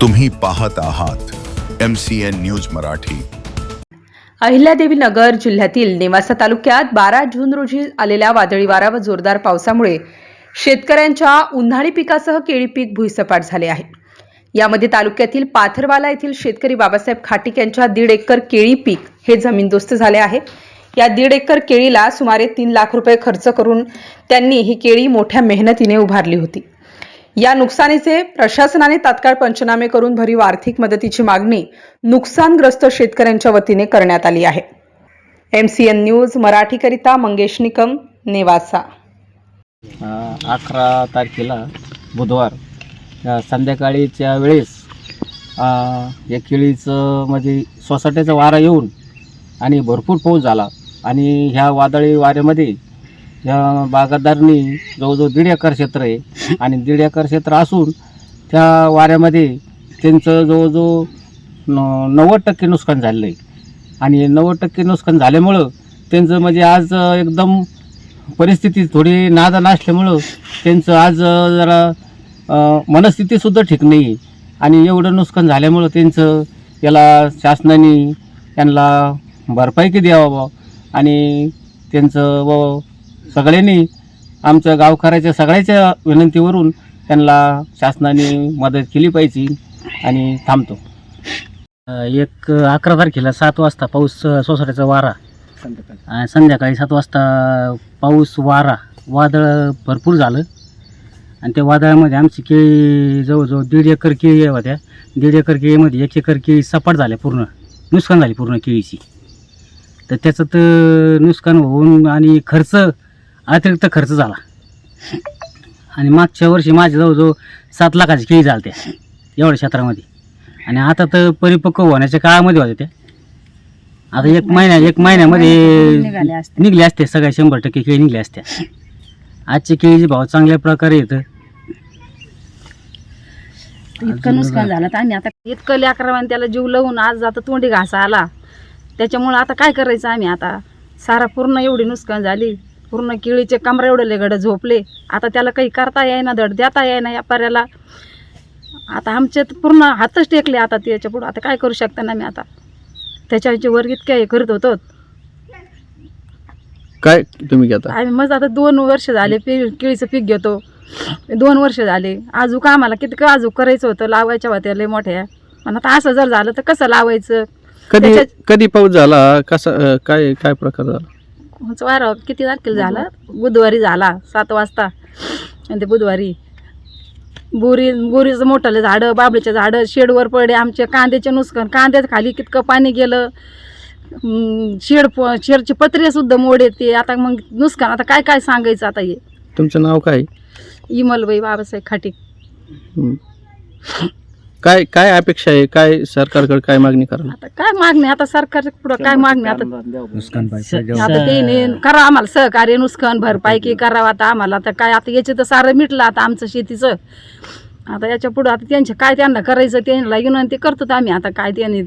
तुम्ही पाहत आहात M C N news Marathi. Ahilyadevi Nagar जिल्ह्यातील नेवासा तालुक्यात बारा जून रोजी आलेल्या वादळी वारा व जोरदार पावसामुळे शेतकऱ्यांच्या उन्हाळी पिकासह केळी पीक भुईसपाट झाले आहे. यामध्ये तालुक्यातील पाथरवाला येथील शेतकरी बाबासाहेब खाटिक यांच्या दीड एकर केळी पीक हे जमीनदोस्त झाले आहे. या दीड एकर केळीला सुमारे तीन लाख रुपये खर्च करून त्यांनी ही केळी मोठ्या मेहनतीने उभारली होती. या नुकसानीचे प्रशासनाने तात्काळ पंचनामे करून भरीव आर्थिक मदतीची मागणी नुकसानग्रस्त शेतकऱ्यांच्या वतीने करण्यात आली आहे. एम सी एन न्यूज मराठीकरिता मंगेश निकम नेवासा. अकरा तारखेला बुधवार संध्याकाळीच्या वेळेस या केळीचं म्हणजे सोसाट्याचा वारा येऊन आणि भरपूर पाऊस झाला आणि ह्या वादळी वाऱ्यामध्ये या बागायतदारांनी जवळजवळ दीड एकर क्षेत्र आहे. आणि दीड एकर क्षेत्र असून त्या वाऱ्यामध्ये त्यांचं जवळजवळ न नव्वद टक्के नुकसान झालेलं आहे. आणि नव्वद टक्के नुकसान झाल्यामुळं त्यांचं म्हणजे आज एकदम परिस्थिती थोडी नादा असल्यामुळं त्यांचं आज जरा मनस्थितीसुद्धा ठीक नाही आहे आणि एवढं नुकसान झाल्यामुळं त्यांचं याला शासनाने त्यांना भरपाईकी द्यावा बुवा? आणि त्यांचं व सगळ्यांनी आमच्या गावकऱ्याच्या सगळ्याच्या विनंतीवरून त्यांना शासनाने मदत केली पाहिजे आणि थांबतो. एक अकरा तारखेला सात वाजता पाऊस सोसाट्याचा वारा. आणि संध्याकाळी सात वाजता पाऊस वारा वादळ भरपूर झालं. आणि त्या वादळामध्ये आमची केळी जवळजवळ दीड एकर केळी होत्या दीड एकर केळीमध्ये एक एकर केळी सपाट झाल्या पूर्ण. नुकसान झाली पूर्ण केळीची. तर त्याचं तर नुकसान होऊन आणि खर्च अतिरिक्त खर्च झाला. आणि मागच्या वर्षी माझ्या जवळजवळ सात लाखाची केळी झाल्या त्या एवढ्या क्षेत्रामध्ये. आणि आता तर परिपक्व होण्याच्या काळामध्ये होत्या त्या आता एक महिन्या एक महिन्यामध्ये निघले असते. सगळ्या शंभर टक्के केळी निघल्या असत्या आजचे केळीचे भाव चांगल्या प्रकारे येतं. इतकं नुकसान झालं तर आम्ही आता इतकं लेकरावाने त्याला जीव लावून आज आता तोंडी घासा आला. त्याच्यामुळं आता काय करायचं आम्ही आता? सारा पूर्ण एवढी नुकसान झाली. पूर्ण केळीचे कमरा एवढे लेगड झोपले. आता त्याला काही करता येईना धड देता येईना या पर्याला. आता आमचे पूर्ण हातच टेकले आता त्याच्या पुढं. आता काय करू शकता ना मी आता? त्याच्या वर इतक्या हे करत होतो. काय तुम्ही घेता? आम्ही मग आता दोन वर्ष झाले पी केळीचं पीक घेतो. दोन वर्ष झाले. अजून आम्हाला किती अजून करायचं होतं? लावायच्या होत्या लय मोठ्या. पण आता असं जर झालं तर कसं लावायचं? कधी कधी पाऊस झाला? कसा काय काय प्रकार झाला? वारा किती तारखेला झाला? बुधवारी झाला सात वाजता. आणि ते बुधवारी. बोरी बोरीचं मोठाले झाडं बाबळीचे झाडं शेडवर पडले आमचे कांद्याचे नुकसान कांद्याच्या खाली कितकं पाणी गेलं. शेड प शेडचे पत्रे सुद्धा मोड येते. आता मग नुकसान आता काय काय सांगायचं आता हे? तुमचं नाव काय? इमलबाई बाबासाहेब खाटी. काय काय अपेक्षा आहे? काय सरकारकडे काय मागणी करणार? आता काय मागणी? आता सरकार पुढं काय मागणी? आता नुकसान आता ते करा आम्हाला सहकार्य नुकसान भरपाई की करावं आता आम्हाला. आता काय आता याचे तर सारं मिटलं आता आमचं शेतीचं. आता याच्या पुढं आता त्यांचे काय त्यांना करायचं त्यांना विनंती करतो आम्ही. आता काय त्यांनी